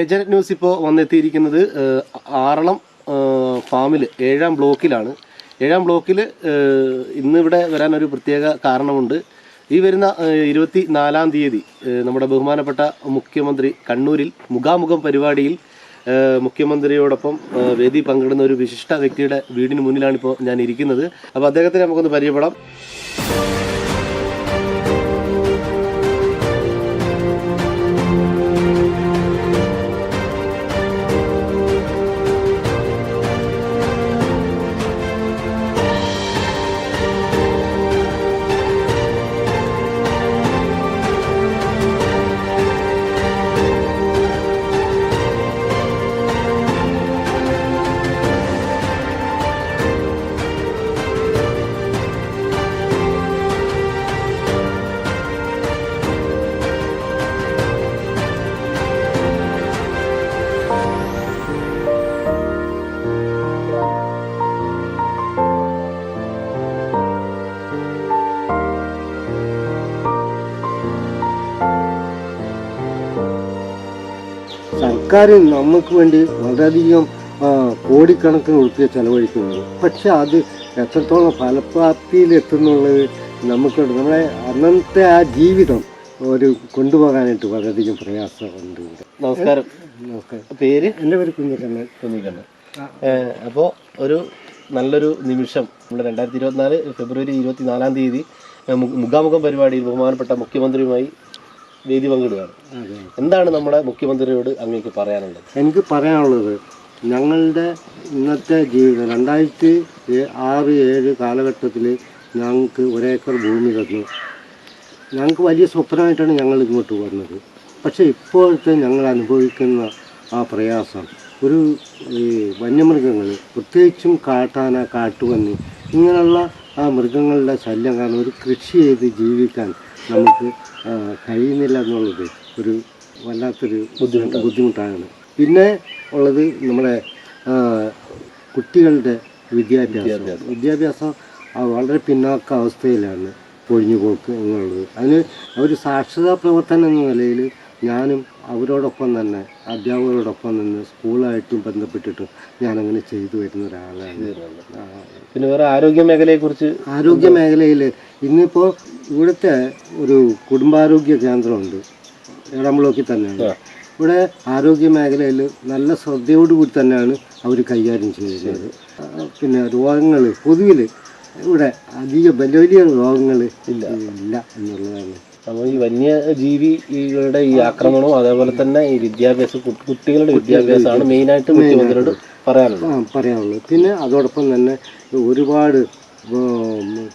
Agent news ഇപ്പോൾ വന്നെത്തിയിരിക്കുന്നത് ആറളം ഫാമിൽ ഏഴാം ബ്ലോക്കിലാണ്. ഏഴാം ബ്ലോക്കിൽ ഇന്നിവിടെ വരാൻ ഒരു പ്രത്യേക കാരണമുണ്ട്. ഈ വരുന്ന ഇരുപത്തി നാലാം തീയതി നമ്മുടെ ബഹുമാനപ്പെട്ട മുഖ്യമന്ത്രി കണ്ണൂരിൽ മുഖാമുഖം പരിപാടിയിൽ മുഖ്യമന്ത്രിയോടൊപ്പം വേദി പങ്കിടുന്ന ഒരു വിശിഷ്ട വ്യക്തിയുടെ വീടിന് മുന്നിലാണ് ഇപ്പോൾ ഞാൻ ഇരിക്കുന്നത് അപ്പോൾ അദ്ദേഹത്തെ നമുക്കൊന്ന് പരിചയപ്പെടാം. സർക്കാർ നമുക്ക് വേണ്ടി വളരെയധികം കോടിക്കണക്കിന് ഉറുപ്പിക ചെലവഴിക്കുന്നുണ്ട്. പക്ഷെ അത് എത്രത്തോളം ഫലപ്രാപ്തിയിൽ എത്തുന്നുള്ളത് നമുക്ക് നമ്മളെ അന്നത്തെ ആ ജീവിതം ഒരു കൊണ്ടുപോകാനായിട്ട് വളരെയധികം പ്രയാസമുണ്ട് നമസ്കാരം. നമസ്കാരം പേര്? എന്റെ പേര് കുഞ്ഞിക്കണ്ണൻ കുഞ്ഞിക്കണ്ണൻ അപ്പോൾ ഒരു നല്ലൊരു നിമിഷം. നമ്മുടെ രണ്ടായിരത്തി ഇരുപത്തിനാല് ഫെബ്രുവരി ഇരുപത്തി നാലാം തീയതി മുഖാമുഖം പരിപാടിയിൽ ബഹുമാനപ്പെട്ട മുഖ്യമന്ത്രിയുമായി വേദി പങ്കിടുകയാണ്. എന്താണ് നമ്മുടെ മുഖ്യമന്ത്രിയോട് അങ്ങേക്ക് പറയാനുള്ളത്? എനിക്ക് പറയാനുള്ളത് ഞങ്ങളുടെ ഇന്നത്തെ ജീവിതം രണ്ടായിരത്തി ആറ് ഏഴ് കാലഘട്ടത്തിൽ ഞങ്ങൾക്ക് ഒരേക്കർ ഭൂമി തന്നു. ഞങ്ങൾക്ക് വലിയ സ്വപ്നമായിട്ടാണ് ഞങ്ങൾ ഇങ്ങോട്ട് വന്നത്. പക്ഷേ ഇപ്പോഴത്തെ ഞങ്ങൾ അനുഭവിക്കുന്ന ആ പ്രയാസം ഒരു ഈ വന്യമൃഗങ്ങൾ പ്രത്യേകിച്ചും കാട്ടാന കാട്ടുപന്നി ഇങ്ങനെയുള്ള ആ മൃഗങ്ങളുടെ ശല്യം കാരണം ഒരു കൃഷി ചെയ്ത് ജീവിക്കാൻ നമുക്ക് കഴിയുന്നില്ല എന്നുള്ളത് ഒരു വല്ലാത്തൊരു ബുദ്ധിമുട്ട് ബുദ്ധിമുട്ടാണ്. പിന്നെ ഉള്ളത് നമ്മുടെ കുട്ടികളുടെ വിദ്യാഭ്യാസം. വിദ്യാഭ്യാസം. വളരെ പിന്നാക്ക അവസ്ഥയിലാണ് പൊഴിഞ്ഞു പോക്ക് എന്നുള്ളത്. അതിന് ഒരു സാക്ഷരതാ പ്രവർത്തനം എന്ന നിലയിൽ ഞാനും അവരോടൊപ്പം തന്നെ അധ്യാപകരോടൊപ്പം നിന്ന് സ്കൂളായിട്ടും ബന്ധപ്പെട്ടിട്ടും ഞാനങ്ങനെ ചെയ്തു വരുന്ന ഒരാളാണ്. പിന്നെ വേറെ ആരോഗ്യ മേഖലയെക്കുറിച്ച് ആരോഗ്യ മേഖലയിൽ ഇന്നിപ്പോൾ ഇവിടുത്തെ ഒരു കുടുംബാരോഗ്യ കേന്ദ്രമുണ്ട്. ബ്ലോക്കിൽ തന്നെയാണ്. ഇവിടെ ആരോഗ്യ മേഖലയിൽ നല്ല ശ്രദ്ധയോടുകൂടി തന്നെയാണ് അവർ കൈകാര്യം ചെയ്യുന്നത്. പിന്നെ രോഗങ്ങൾ പൊതുവിൽ ഇവിടെ അധിക വലിയ വലിയ രോഗങ്ങൾ ഇല്ല. ഇല്ല എന്നുള്ളതാണ്. അപ്പോൾ ഈ വന്യജീവികളുടെ ഈ ആക്രമണവും അതേപോലെ തന്നെ ഈ വിദ്യാഭ്യാസം കുട്ടികളുടെ വിദ്യാഭ്യാസമാണ് മെയിനായിട്ട് മുഖ്യമന്ത്രിയോട് പറയാനുള്ളത്. ആ പറയാനുള്ളത്. പിന്നെ അതോടൊപ്പം തന്നെ ഒരുപാട്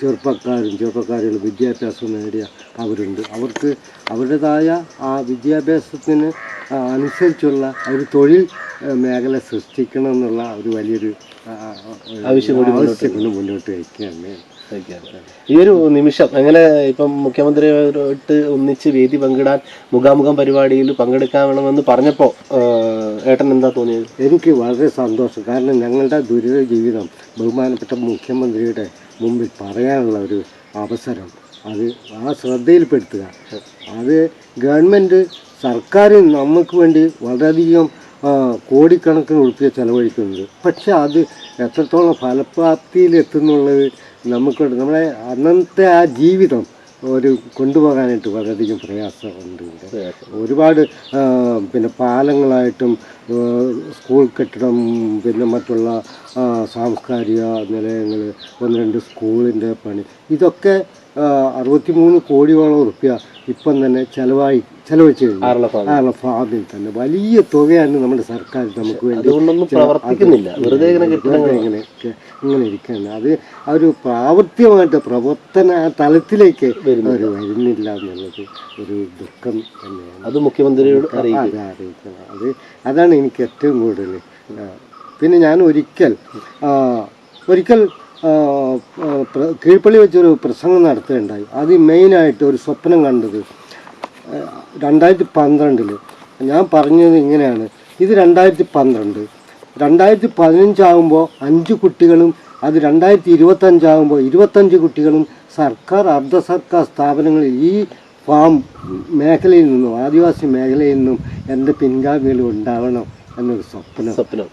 ചെറുപ്പക്കാരും ചെറുപ്പക്കാരികൾ വിദ്യാഭ്യാസം നേടിയ അവരുണ്ട്. അവർക്ക് അവരുടേതായ ആ വിദ്യാഭ്യാസത്തിന് അനുസരിച്ചുള്ള ഒരു തൊഴിൽ മേഖല സൃഷ്ടിക്കണം എന്നുള്ള ഒരു വലിയൊരു ആവശ്യം കൂടി ആവശ്യം കൊണ്ട് മുന്നോട്ട് വയ്ക്കുകയാണ്. ഈ ഒരു നിമിഷം എങ്ങനെ ഇപ്പം മുഖ്യമന്ത്രിയോട്ട് ഒന്നിച്ച് വേദി പങ്കിടാൻ മുഖാമുഖം പരിപാടിയിൽ പങ്കെടുക്കാമെന്ന് പറഞ്ഞപ്പോൾ ഏട്ടൻ എന്താ തോന്നിയത്? എനിക്ക് വളരെ സന്തോഷം. കാരണം ഞങ്ങളുടെ ദുരിത ജീവിതം ബഹുമാനപ്പെട്ട മുഖ്യമന്ത്രിയുടെ മുമ്പിൽ പറയാനുള്ള ഒരു അവസരം അത് ആ ശ്രദ്ധയിൽപ്പെടുത്തുക. അത് ഗവൺമെന്റ് സർക്കാർ നമുക്ക് വേണ്ടി വളരെയധികം കോടിക്കണക്കിന് ഉൾപ്പെടെ ചെലവഴിക്കുന്നത് പക്ഷെ അത് എത്രത്തോളം ഫലപ്രാപ്തിയിൽ എത്തുന്നുള്ളത് നമുക്ക് നമ്മളെ അന്നത്തെ ആ ജീവിതം ഒരു കൊണ്ടുപോകാനായിട്ട് വളരെയധികം പ്രയാസമുണ്ട് ഇവിടെ. ഒരുപാട് പിന്നെ പാലങ്ങളായിട്ടും സ്കൂൾ കെട്ടിടം പിന്നെ മറ്റുള്ള സാംസ്കാരിക നിലയങ്ങൾ ഒന്ന് രണ്ട് സ്കൂളിന്റെ പണി. ഇതൊക്കെ അറുപത്തിമൂന്ന് കോടിയോളം ഉറുപ്പ്യ ഇപ്പം തന്നെ ചിലവായി ചിലവഴിച്ചു ഫാമിൽ തന്നെ. വലിയ തുകയാണ് നമ്മുടെ സർക്കാർ നമുക്ക് വേണ്ടി പ്രവർത്തിക്കുന്നില്ല. വെറുതെ ഇങ്ങനെ ഇങ്ങനെ ഇരിക്കുകയാണ് അത് ആ ഒരു പ്രാവർത്തികമായിട്ട് പ്രവർത്തന തലത്തിലേക്ക് അവർ വരുന്നില്ല എന്നുള്ളത് ഒരു ദുഃഖം തന്നെയാണ്. അത് മുഖ്യമന്ത്രിയോട് അറിയിക്കണം. അത് അതാണ് എനിക്ക് ഏറ്റവും കൂടുതൽ പിന്നെ ഞാൻ ഒരിക്കൽ ഒരിക്കൽ കീഴ്പള്ളി വെച്ചൊരു പ്രസംഗം നടത്തുകയുണ്ടായി. അത് മെയിനായിട്ട് ഒരു സ്വപ്നം കണ്ടത് രണ്ടായിരത്തി പന്ത്രണ്ടിൽ ഞാൻ പറഞ്ഞത് ഇങ്ങനെയാണ്. ഇത് രണ്ടായിരത്തി പന്ത്രണ്ട് രണ്ടായിരത്തി പതിനഞ്ചാകുമ്പോൾ അഞ്ച് കുട്ടികളും അത് രണ്ടായിരത്തി ഇരുപത്തഞ്ചാകുമ്പോൾ ഇരുപത്തഞ്ച് കുട്ടികളും സർക്കാർ അർദ്ധ സർക്കാർ സ്ഥാപനങ്ങളിൽ ഈ ഫാം മേഖലയിൽ നിന്നും ആദിവാസി മേഖലയിൽ നിന്നും എന്റെ പിൻഗാമികൾ ഉണ്ടാവണം എന്നൊരു സ്വപ്നം. സ്വപ്നം.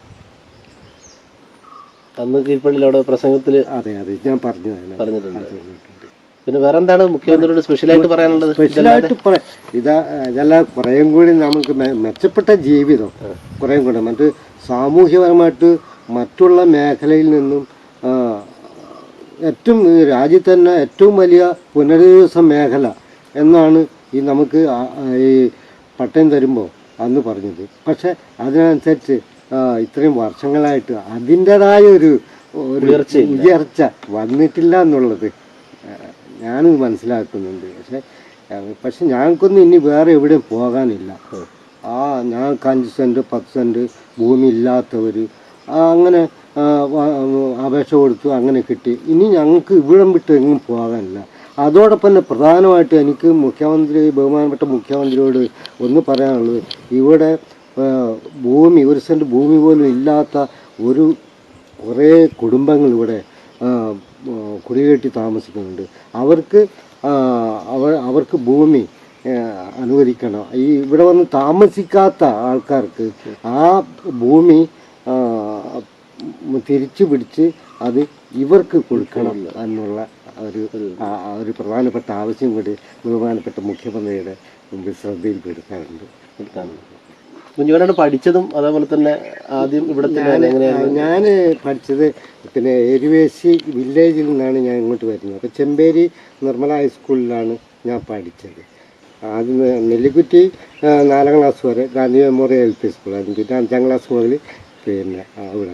അന്ന് കീഴ്പള്ളിയിൽ അവിടെ പ്രസംഗത്തിൽ അതെ അതെ. ഞാൻ പറഞ്ഞു പറഞ്ഞിട്ടുണ്ട്. പിന്നെ വേറെ എന്താണ് മുഖ്യമന്ത്രിയോട് സ്പെഷ്യലായിട്ട് പറയാനുള്ളത്? സ്പെഷ്യലായിട്ട് പറയാം ഇതാ ഇതെല്ലാം കുറേയും കൂടി നമുക്ക് മെച്ചപ്പെട്ട ജീവിതം കുറേയും കൂടി. മറ്റ് സാമൂഹ്യപരമായിട്ട് മറ്റുള്ള മേഖലയിൽ നിന്നും ഏറ്റവും രാജ്യത്ത് തന്നെ ഏറ്റവും വലിയ പുനരധിവാസ മേഖല എന്നാണ് ഈ നമുക്ക് ഈ പട്ടയം തരുമ്പോൾ അന്ന് പറഞ്ഞത്. പക്ഷേ അതിനനുസരിച്ച് ഇത്രയും വർഷങ്ങളായിട്ട് അതിന്റെതായ ഒരു. ഉയർച്ച വന്നിട്ടില്ല എന്നുള്ളത് ആ, ഞാനിത് മനസ്സിലാക്കുന്നുണ്ട്. പക്ഷെ പക്ഷെ ഞങ്ങൾക്കൊന്നും ഇനി വേറെ എവിടെയും പോകാനില്ല. ആ ഞങ്ങൾക്ക് അഞ്ച് സെന്റ് പത്ത് സെന്റ് ഭൂമി ഇല്ലാത്തവർ അങ്ങനെ അപേക്ഷ കൊടുത്തു അങ്ങനെ കിട്ടി. ഇനി ഞങ്ങൾക്ക് ഇവിടം വിട്ട് എങ്ങും പോകാനില്ല. അതോടൊപ്പം തന്നെ പ്രധാനമായിട്ട് എനിക്ക് മുഖ്യമന്ത്രി ബഹുമാനപ്പെട്ട മുഖ്യമന്ത്രിയോട് ഒന്ന് പറയാനുള്ളത്. ഇവിടെ ഭൂമി ഒരു സെന്റ് ഭൂമി പോലും ഇല്ലാത്ത ഒരു കുറേ കുടുംബങ്ങൾ ഇവിടെ കുടികെട്ടി താമസിക്കുന്നുണ്ട്. അവർക്ക് അവർ അവർക്ക് ഭൂമി അനുവദിക്കണം. ഈ ഇവിടെ വന്ന് താമസിക്കാത്ത ആൾക്കാർക്ക് ആ ഭൂമി തിരിച്ചു പിടിച്ച് അത് ഇവർക്ക് കൊടുക്കണം എന്നുള്ള ഒരു ഒരു പ്രധാനപ്പെട്ട ആവശ്യം കൂടി ബഹുമാനപ്പെട്ട മുഖ്യമന്ത്രിയുടെ മുമ്പിൽ ശ്രദ്ധയിൽപ്പെടുത്താറുണ്ട്. കുഞ്ഞുവനാണ് പഠിച്ചതും അതേപോലെ തന്നെ ആദ്യം ഇവിടെ ഞാൻ പഠിച്ചത് പിന്നെ എരുവേശി വില്ലേജിൽ നിന്നാണ് ഞാൻ ഇങ്ങോട്ട് വരുന്നത്. അപ്പോൾ ചെമ്പേരി നിർമ്മല ഹൈസ്കൂളിലാണ് ഞാൻ പഠിച്ചത്. ആദ്യം നെല്ലിക്കുറ്റി നാലാം ക്ലാസ് വരെ ഗാന്ധി മെമ്മോറിയൽ എൽ പി സ്കൂളായിരുന്നു പിന്നെ അഞ്ചാം ക്ലാസ് മുതൽ പിന്നെ അവിടെ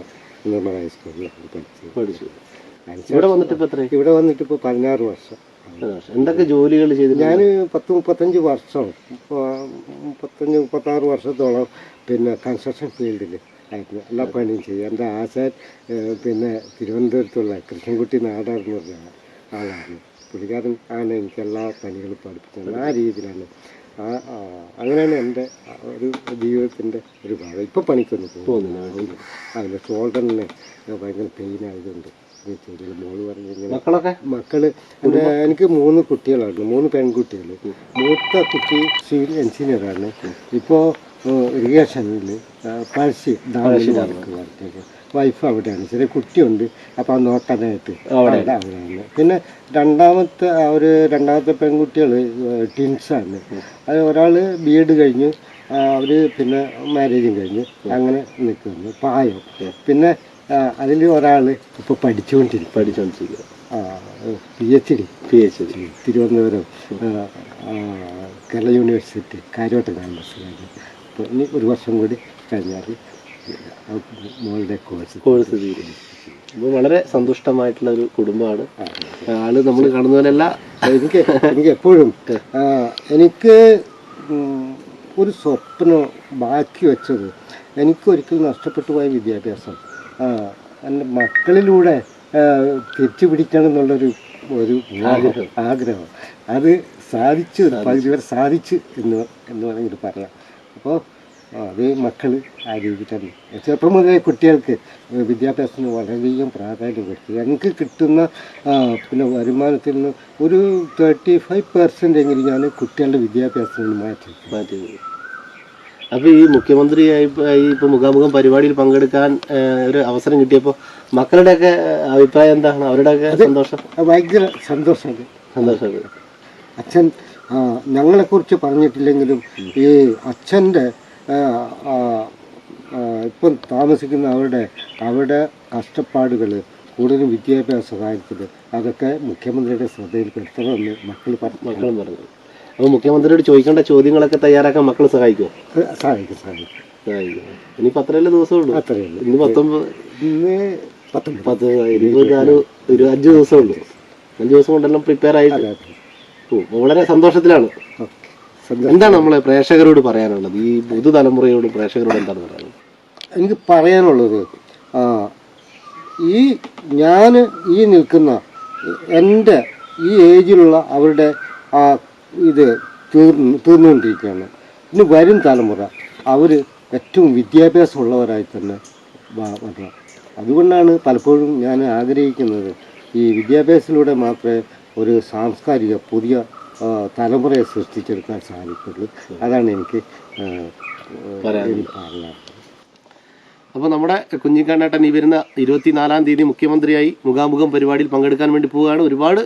നിർമ്മല ഹൈസ്കൂളിലാണ് പഠിച്ചത്. പഠിച്ചു. ഇവിടെ വന്നിട്ട് ഇവിടെ വന്നിട്ട് ഇപ്പോൾ പതിനാറ് വർഷം. എന്തൊക്കെ ജോലികൾ ചെയ്തു ഞാൻ പത്ത് മുപ്പത്തഞ്ച് വർഷം ഇപ്പൊ മുപ്പത്തഞ്ച് മുപ്പത്താറ് വർഷത്തോളം പിന്നെ കൺസ്ട്രക്ഷൻ ഫീൽഡിൽ ആയിരുന്നു. എല്ലാ പണിയും ചെയ്യും എന്റെ ആശാൻ പിന്നെ തിരുവനന്തപുരത്തുള്ള കൃഷ്ണൻകുട്ടി നാടാർ എന്ന് പറഞ്ഞ ആളാണ് പുള്ളിക്കാരൻ ആണ് എനിക്ക് എല്ലാ പണികളും പഠിപ്പിച്ചത്. ആ രീതിയിലാണ് ആ അങ്ങനെയാണ് എന്റെ ഒരു ജീവിതത്തിന്റെ ഒരു ഭാഗം. ഇപ്പോൾ പണിക്കൊന്നും പോകുന്നില്ല. അതിന്റെ ഷോൾഡറിന് ഭയങ്കര പെയിൻ ആയതുകൊണ്ട് മോൾ പറഞ്ഞു മക്കളൊക്കെ? മക്കൾ എനിക്ക് മൂന്ന് കുട്ടികളാണ്. മൂന്ന് പെൺകുട്ടികൾ മൂത്ത കുട്ടി സിവിൽ എഞ്ചിനീയറാണ് ഇപ്പോ ഇറിഗേഷനിൽ പഴശ്ശി ഡാമിൽ വർക്ക് വർക്കൊക്കെ വൈഫ് അവിടെയാണ്. ചെറിയ കുട്ടിയുണ്ട്. അപ്പൊ ആ നോക്കാനായിട്ട് അവിടെ. അവിടെയാണ് പിന്നെ രണ്ടാമത്തെ ഒരു രണ്ടാമത്തെ പെൺകുട്ടികൾ ടിൻസാണ് അത് ഒരാൾ ബി എഡ് കഴിഞ്ഞ് അവർ പിന്നെ മാരേജും കഴിഞ്ഞ് അങ്ങനെ നിൽക്കുന്നു. പായം പിന്നെ അതിൽ ഒരാൾ ഇപ്പോൾ പഠിച്ചുകൊണ്ടിരിക്കും പഠിച്ചോണ്ടിരിക്കുക P H D P H D Thiruvananthapuram ആ, ആ, കേരള യൂണിവേഴ്സിറ്റി കാര്യവട്ട ക്യാമ്പസ് അപ്പോൾ ഇനി ഒരു വർഷം കൂടി കഴിഞ്ഞാൽ ആ മോളുടെ കോഴ്സ് കോഴ്സ് തീരും. അപ്പോൾ വളരെ സന്തുഷ്ടമായിട്ടുള്ള ഒരു കുടുംബമാണ് ആൾ നമ്മൾ കാണുന്ന പോലെയല്ല എനിക്ക് എനിക്ക് എപ്പോഴും എനിക്ക് ഒരു സ്വപ്നം ബാക്കി വെച്ചത് എനിക്കൊരിക്കലും നഷ്ടപ്പെട്ടു പോയ വിദ്യാഭ്യാസം. ആ, എന്റെ മക്കളിലൂടെ തിരിച്ചു പിടിക്കണം എന്നുള്ളൊരു ഒരു ആഗ്രഹം ആഗ്രഹം. അത് സാധിച്ചു ഒരു പകുതി വരെ സാധിച്ചു എന്ന് എന്ന് വേണമെങ്കിൽ പറയാം. അപ്പോൾ അത് മക്കൾ ആ രീതിയിൽ തന്നെ ചെറുപ്പം മുതലേ കുട്ടികൾക്ക് വിദ്യാഭ്യാസത്തിന് വളരെയധികം പ്രാധാന്യം കൊടുത്തു ഞങ്ങൾക്ക് കിട്ടുന്ന പിന്നെ വരുമാനത്തിൽ നിന്ന് ഒരു തേർട്ടി ഫൈവ് പെർസെന്റ് എങ്കിലും ഞാൻ കുട്ടികളുടെ വിദ്യാഭ്യാസത്തിന് മാറ്റി മാറ്റി അപ്പൊ ഈ മുഖ്യമന്ത്രി ഇപ്പൊ- മുഖാമുഖം പരിപാടിയിൽ പങ്കെടുക്കാൻ ഒരു അവസരം കിട്ടിയപ്പോ മക്കളുടെ ഒക്കെ അഭിപ്രായം എന്താണ്? അവരുടെയൊക്കെ സന്തോഷം? ഭയങ്കര സന്തോഷമുണ്ട് സന്തോഷം. അച്ഛൻ ഞങ്ങളെ ഞങ്ങളെക്കുറിച്ച് പറഞ്ഞിട്ടില്ലെങ്കിലും ഈ അച്ഛന്റെ ഇപ്പം താമസിക്കുന്ന അവരുടെ അവരുടെ കഷ്ടപ്പാടുകൾ കൂടുതലും വിദ്യാഭ്യാസ കാര്യത്തിൽ അതൊക്കെ മുഖ്യമന്ത്രിയുടെ ശ്രദ്ധയിൽപ്പെടുത്തണമെന്ന് മക്കൾ പറഞ്ഞു. മക്കളും പറഞ്ഞു. അപ്പൊ മുഖ്യമന്ത്രിയോട് ചോദിക്കേണ്ട ചോദ്യങ്ങളൊക്കെ തയ്യാറാക്കാൻ മക്കൾ സഹായിക്കോ സഹായിക്കും. സഹായിക്കും ഇനി അത്രയല്ലേ ദിവസമുള്ളൂ? അത്രയേ ഉള്ളൂ. ഇന്ന് പത്തൊമ്പത് ഇന്ന് പത്ത് ഇരുപത് നാല് ഒരു അഞ്ച് ദിവസമുള്ളൂ അഞ്ച് ദിവസം കൊണ്ടെല്ലാം പ്രിപ്പയർ ആയിട്ട് വളരെ സന്തോഷത്തിലാണ്. എന്താണ് നമ്മളെ പ്രേക്ഷകരോട് പറയാനുള്ളത്? ഈ പുതുതലമുറയോട് പ്രേക്ഷകരോട് എന്താണ് പറയാനുള്ളത്? എനിക്ക് പറയാനുള്ളത് ആ, ഈ ഞാൻ ഈ നിൽക്കുന്ന എന്റെ ഈ ഏജിലുള്ള അവരുടെ ആ ഇത് തീർന്നു തീർന്നുകൊണ്ടിരിക്കുകയാണ്. ഇനി വരും തലമുറ അവർ ഏറ്റവും വിദ്യാഭ്യാസമുള്ളവരായി തന്നെ വരണം അതുകൊണ്ടാണ് പലപ്പോഴും ഞാൻ ആഗ്രഹിക്കുന്നത് ഈ വിദ്യാഭ്യാസത്തിലൂടെ മാത്രമേ ഒരു സാംസ്കാരിക പുതിയ തലമുറയെ സൃഷ്ടിച്ചെടുക്കാൻ സാധിക്കുള്ളൂ. അതാണ് എനിക്ക് പറയാനുള്ളത്. അപ്പോൾ നമ്മുടെ കുഞ്ഞിക്കണ്ണേട്ടൻ ഈ വരുന്ന ഇരുപത്തിനാലാം തീയതി മുഖ്യമന്ത്രിയായി മുഖാമുഖം പരിപാടിയിൽ പങ്കെടുക്കാൻ വേണ്ടി പോവുകയാണ്. ഒരുപാട്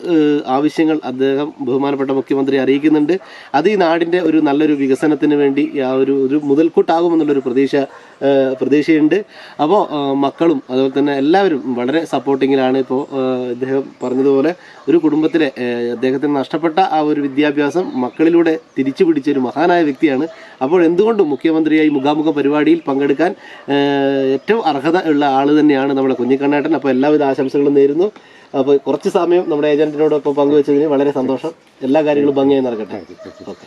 ആവശ്യങ്ങൾ അദ്ദേഹം ബഹുമാനപ്പെട്ട മുഖ്യമന്ത്രി അറിയിക്കുന്നുണ്ട്. അത് ഈ നാടിന്റെ ഒരു നല്ലൊരു വികസനത്തിന് വേണ്ടി ആ ഒരു ഒരു മുതൽക്കൂട്ടാകുമെന്നുള്ളൊരു പ്രതീക്ഷ പ്രതീക്ഷയുണ്ട്. അപ്പോൾ മക്കളും അതുപോലെ തന്നെ എല്ലാവരും വളരെ സപ്പോർട്ടിങ്ങിലാണ് ഇപ്പോൾ ഇദ്ദേഹം പറഞ്ഞതുപോലെ ഒരു കുടുംബത്തിലെ അദ്ദേഹത്തിന് നഷ്ടപ്പെട്ട ആ ഒരു വിദ്യാഭ്യാസം മക്കളിലൂടെ തിരിച്ചു പിടിച്ച ഒരു മഹാനായ വ്യക്തിയാണ്. അപ്പോൾ എന്തുകൊണ്ടും മുഖ്യമന്ത്രിയായി മുഖാമുഖ പരിപാടിയിൽ പങ്കെടുക്കാൻ ഏറ്റവും അർഹത ഉള്ള ആൾ തന്നെയാണ് നമ്മുടെ കുഞ്ഞിക്കണ്ണേട്ടൻ. അപ്പോൾ എല്ലാവിധ ആശംസകളും നേരുന്നു. അപ്പോൾ കുറച്ച് സമയം നമ്മുടെ ഏജന്റിനോടൊപ്പം പങ്കുവച്ചതിന് വളരെ സന്തോഷം. എല്ലാ കാര്യങ്ങളും ഭംഗിയായി നടക്കട്ടെ. ഓക്കെ